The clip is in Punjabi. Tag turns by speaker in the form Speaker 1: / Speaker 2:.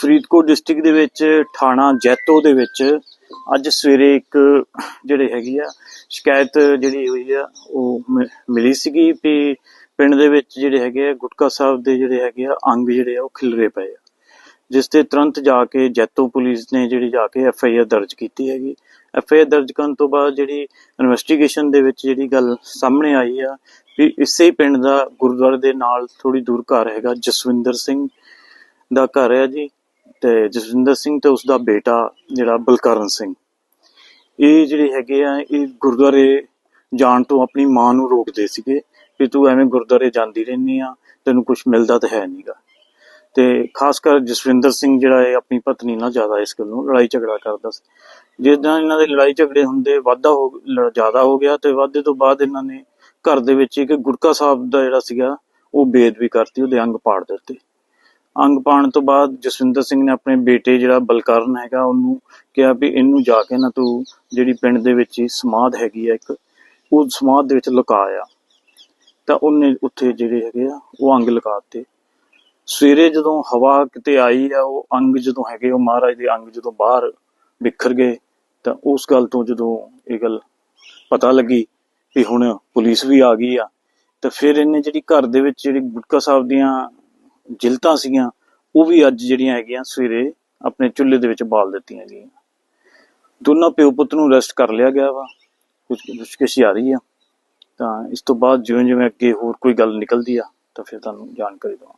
Speaker 1: ਫਰੀਦਕੋਟ ਡਿਸਟ੍ਰਿਕਟ ਦੇ ਵਿੱਚ ਥਾਣਾ ਜੈਤੋ ਦੇ ਵਿੱਚ ਅੱਜ ਸਵੇਰੇ ਇੱਕ ਜਿਹੜੇ ਹੈਗੀ ਆ ਸ਼ਿਕਾਇਤ ਜਿਹੜੀ ਹੋਈ ਆ, ਉਹ ਮਿਲੀ ਸੀਗੀ ਵੀ ਪਿੰਡ ਦੇ ਵਿੱਚ ਜਿਹੜੇ ਹੈਗੇ ਆ, ਗੁਟਕਾ ਸਾਹਿਬ ਦੇ ਜਿਹੜੇ ਹੈਗੇ ਆ, ਅੰਗ ਜਿਹੜੇ ਆ, ਉਹ ਖਿਲਰੇ ਪਏ ਆ। ਜਿਸ ਤੇ ਤੁਰੰਤ ਜਾ ਕੇ ਜੈਤੋ ਪੁਲਿਸ ਨੇ ਜਿਹੜੀ ਜਾ ਕੇ ਐਫ ਆਈ ਆਰ ਦਰਜ ਕੀਤੀ ਹੈਗੀ। ਐਫ ਆਈ ਆਰ ਦਰਜ ਕਰਨ ਤੋਂ ਬਾਅਦ ਜਿਹੜੀ ਇਨਵੈਸਟੀਗੇਸ਼ਨ ਦੇ ਵਿੱਚ ਜਿਹੜੀ ਗੱਲ ਸਾਹਮਣੇ ਆਈ ਆ ਵੀ ਇਸੇ ਪਿੰਡ ਦਾ ਗੁਰਦੁਆਰੇ ਦੇ ਨਾਲ ਥੋੜੀ ਦੂਰ ਘਰ ਹੈਗਾ, ਜਸਵਿੰਦਰ ਸਿੰਘ ਦਾ ਘਰ ਹੈ ਜੀ। ਤੇ ਜਸਵਿੰਦਰ ਸਿੰਘ ਤੇ ਉਸ ਦਾ ਬੇਟਾ ਜਿਹੜਾ ਬਲਕਰਨ ਸਿੰਘ। ਇਹ ਜਿਹੜੇ ਹੈਗੇ ਆ, ਇਹ ਗੁਰਦੁਆਰੇ ਜਾਣ ਤੋਂ ਆਪਣੀ ਮਾਂ ਨੂੰ ਰੋਕਦੇ ਸੀਗੇ ਵੀ ਤੂੰ ਐਵੇਂ ਗੁਰਦੁਆਰੇ ਜਾਂਦੀ ਰਹਿੰਦੀ ਆ, ਤੈਨੂੰ ਕੁਝ ਮਿਲਦਾ ਤਾਂ ਹੈ ਨਹੀਂਗਾ ਤੇ ਖਾਸ ਕਰ ਜਸਵਿੰਦਰ ਸਿੰਘ ਜਿਹੜਾ ਹੈ ਆਪਣੀ ਪਤਨੀ ਨਾਲ ਜ਼ਿਆਦਾ ਇਸ ਗੱਲ ਨੂੰ ਲੜਾਈ ਝਗੜਾ ਕਰਦਾ ਸੀ। ਜਿਸ ਨਾਲ ਇਹਨਾਂ ਦੇ ਲੜਾਈ ਝਗੜੇ ਹੁੰਦੇ, ਵਾਧਾ ਹੋ ਜ਼ਿਆਦਾ ਹੋ ਗਿਆ ਤੇ ਵਾਧੇ ਤੋਂ ਬਾਅਦ ਇਹਨਾਂ ਨੇ ਘਰ ਦੇ ਵਿੱਚ ਇੱਕ ਗੁਰਕਾ ਸਾਹਿਬ ਦਾ ਜਿਹੜਾ ਸੀਗਾ, ਉਹ ਬੇਦ ਵੀ ਕਰਤੀ, ਉਹਦੇ ਅੰਗ ਪਾੜ ਦਿੱਤੇ। ਅੰਗ ਪਾਣ ਤੋਂ ਬਾਅਦ ਜਸਵਿੰਦਰ ਸਿੰਘ ਨੇ ਆਪਣੇ ਬੇਟੇ ਜਿਹੜਾ ਬਲਕਰਨ ਹੈਗਾ, ਉਹਨੂੰ ਕਿਹਾ ਵੀ ਇਹਨੂੰ ਜਾ ਕੇ ਨਾ ਤੂੰ ਜਿਹੜੀ ਪਿੰਡ ਦੇ ਵਿੱਚ ਹੀ ਸਮਾਧ ਹੈਗੀ ਆ ਇੱਕ, ਉਹ ਸਮਾਧ ਦੇ ਵਿੱਚ ਲੁਕਾ ਆ। ਤਾਂ ਉਹਨੇ ਉੱਥੇ ਜਿਹੜੇ ਹੈਗੇ ਆ, ਉਹ ਅੰਗ ਲਗਾਤੇ ਸਵੇਰੇ ਜਦੋਂ ਹਵਾ ਕਿਤੇ ਆਈ ਆ, ਉਹ ਅੰਗ ਜਦੋਂ ਹੈਗੇ, ਉਹ ਮਹਾਰਾਜ ਦੇ ਅੰਗ ਜਦੋਂ ਬਾਹਰ ਬਿਖਰ ਗਏ, ਤਾਂ ਉਸ ਗੱਲ ਤੋਂ ਜਦੋਂ ਇਹ ਗੱਲ ਪਤਾ ਲੱਗੀ ਵੀ ਹੁਣ ਪੁਲਿਸ ਵੀ ਆ ਗਈ ਆ, ਤਾਂ ਫਿਰ ਇਹਨੇ ਜਿਹੜੀ ਘਰ ਦੇ ਵਿੱਚ ਜਿਹੜੀ ਗੁਟਕਾ ਸਾਹਿਬ ਦੀਆਂ ਜਿਲਤਾਂ ਸੀਗੀਆਂ, ਉਹ ਵੀ ਅੱਜ ਜਿਹੜੀਆਂ ਹੈਗੀਆਂ ਸਵੇਰੇ ਆਪਣੇ ਚੁੱਲ੍ਹੇ ਦੇ ਵਿੱਚ ਬਾਲ ਦਿੱਤੀਆਂ ਗਈਆਂ। ਦੋਨਾਂ ਪਿਓ ਪੁੱਤ ਨੂੰ ਅਰੈਸਟ ਕਰ ਲਿਆ ਗਿਆ ਵਾ ਕੁਝ ਪੁੱਛਗਿੱਛ ਰਹੀ ਆ। ਤਾਂ ਇਸ ਤੋਂ ਬਾਅਦ ਜਿਵੇਂ ਜਿਵੇਂ ਅੱਗੇ ਹੋਰ ਕੋਈ ਗੱਲ ਨਿਕਲਦੀ ਆ, ਤਾਂ ਫਿਰ ਤੁਹਾਨੂੰ ਜਾਣਕਾਰੀ ਦਵਾਂ